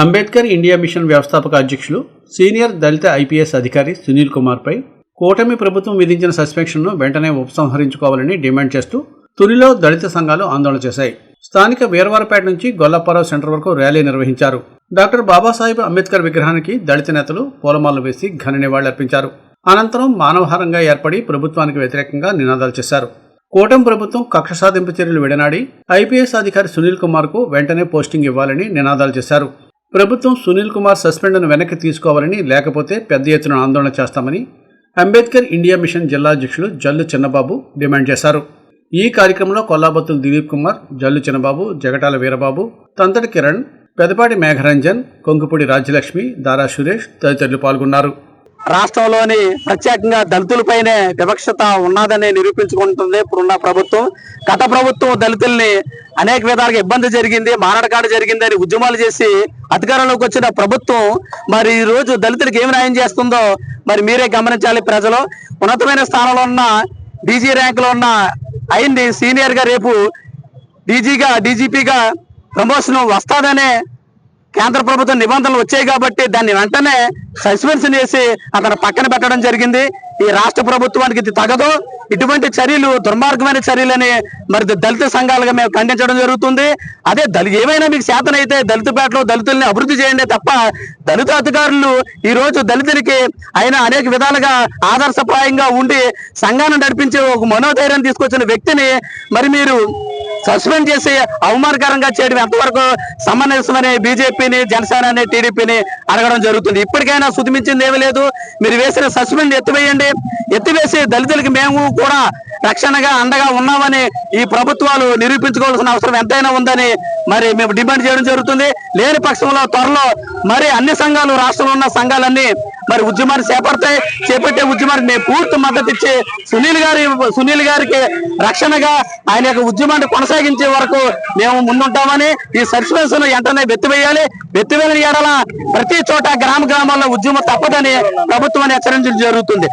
Ambedkar India mission వ్యవస్థాపక అధ్యక్షులు senior దళిత IPS అధికారి సునీల్ కుమార్పై కూటమి ప్రభుత్వం విధించిన సస్పెన్షన్ను వెంటనే ఉపసంహరించుకోవాలని డిమాండ్ చేస్తూ తునిలో దళిత సంఘాలు ఆందోళన చేశాయి. స్థానిక వీరవరపేట నుంచి గొల్లప్పారావు సెంటర్ వరకు ర్యాలీ నిర్వహించారు. డాక్టర్ బాబాసాహెబ్ అంబేద్కర్ విగ్రహానికి దళిత నేతలు పూలమాలలు వేసి ఘన నివాళులర్పించారు అనంతరం మానవహారంగా ఏర్పడి ప్రభుత్వానికి వ్యతిరేకంగా నినాదాలు చేశారు. కూటమి ప్రభుత్వం కక్ష సాధింపు చర్యలు విడనాడి ఐపీఎస్ అధికారి సునీల్ కుమార్కు వెంటనే పోస్టింగ్ ఇవ్వాలని నినాదాలు చేశారు. ప్రభుత్వం సునీల్ కుమార్ సస్పెండ్ను వెనక్కి తీసుకోవాలని లేకపోతే పెద్ద ఎత్తున ఆందోళన చేస్తామని అంబేద్కర్ ఇండియా మిషన్ జిల్లా అధ్యక్షులు జల్లు చిన్నబాబు డిమాండ్ చేశారు. ఈ కార్యక్రమంలో కొల్లాబత్తుల దిలీప్ కుమార్ జల్లు చిన్నబాబు జగటాల వీరబాబు తంతటి కిరణ్ పెదపాటి మేఘరంజన్ కొంకుపూడి రాజ్యలక్ష్మి దారా సురేష్ తదితరులు పాల్గొన్నారు. రాష్ట్రంలోని ప్రత్యేకంగా దళితులపైనే వివక్షత ఉన్నదని నిరూపించుకుంటుంది ఇప్పుడున్న ప్రభుత్వం. గత ప్రభుత్వం దళితుల్ని అనేక విధాలుగా ఇబ్బంది జరిగింది మారడకాడ జరిగిందని ఉద్యమాలు చేసి అధికారంలోకి వచ్చిన ప్రభుత్వం మరి ఈ రోజు దళితులకు ఏమి న్యాయం చేస్తుందో మరి మీరే గమనించాలి ప్రజలు. ఉన్నతమైన స్థానంలో ఉన్న డీజీ ర్యాంకులో ఉన్న అయింది సీనియర్గా రేపు డీజీగా డీజీపీగా ప్రమోషన్ వస్తాదనే కేంద్ర ప్రభుత్వం నిబంధనలు వచ్చాయి కాబట్టి దాన్ని వెంటనే సస్పెన్షన్ చేసి అతను పక్కన పెట్టడం జరిగింది. ఈ రాష్ట్ర ప్రభుత్వానికి ఇది తగదు. ఇటువంటి చర్యలు దుర్మార్గమైన చర్యలని మరి దళిత సంఘాలుగా మేము ఖండించడం జరుగుతుంది. అదే దళి ఏమైనా మీకు శాతనైతే దళితపేటలో దళితుల్ని అభివృద్ధి చేయండి తప్ప దళిత అధికారులు ఈ రోజు దళితులకి ఆయన అనేక విధాలుగా ఆదర్శప్రాయంగా ఉండి సంఘాన్ని నడిపించే ఒక మనోధైర్యం తీసుకొచ్చిన వ్యక్తిని మరి మీరు సస్పెండ్ చేసి అవమానకరంగా చేయడం ఎంతవరకు సమంజసమని బీజేపీని జనసేనని టీడీపీని అడగడం జరుగుతుంది. ఇప్పటికైనా శుతిమించింది ఏమీ లేదు. మీరు వేసిన సస్పెండ్ ఎత్తివేయండి. ఎత్తివేసి దళితులకి మేము కూడా రక్షణగా అండగా ఉన్నామని ఈ ప్రభుత్వాలు నిరూపించుకోవాల్సిన అవసరం ఎంతైనా ఉందని మరి మేము డిమాండ్ చేయడం జరుగుతుంది. లేని పక్షంలో త్వరలో మరి అన్ని సంఘాలు రాష్ట్రంలో ఉన్న సంఘాలన్నీ మరి ఉద్యమాన్ని చేపడతాయి. చేపట్టే ఉద్యమానికి మేము పూర్తి మద్దతు ఇచ్చి సునీల్ గారి సునీల్ గారికి రక్షణగా ఆయన యొక్క ఉద్యమాన్ని కొనసాగించే వరకు మేము ముందుంటామని ఈ సస్పెన్షన్ వెంటనే వెత్తివేయాలి. వెత్తివేయని ఎడల ప్రతి చోట గ్రామ గ్రామాల్లో ఉద్యమం తప్పదని ప్రభుత్వాన్ని హెచ్చరించడం జరుగుతుంది.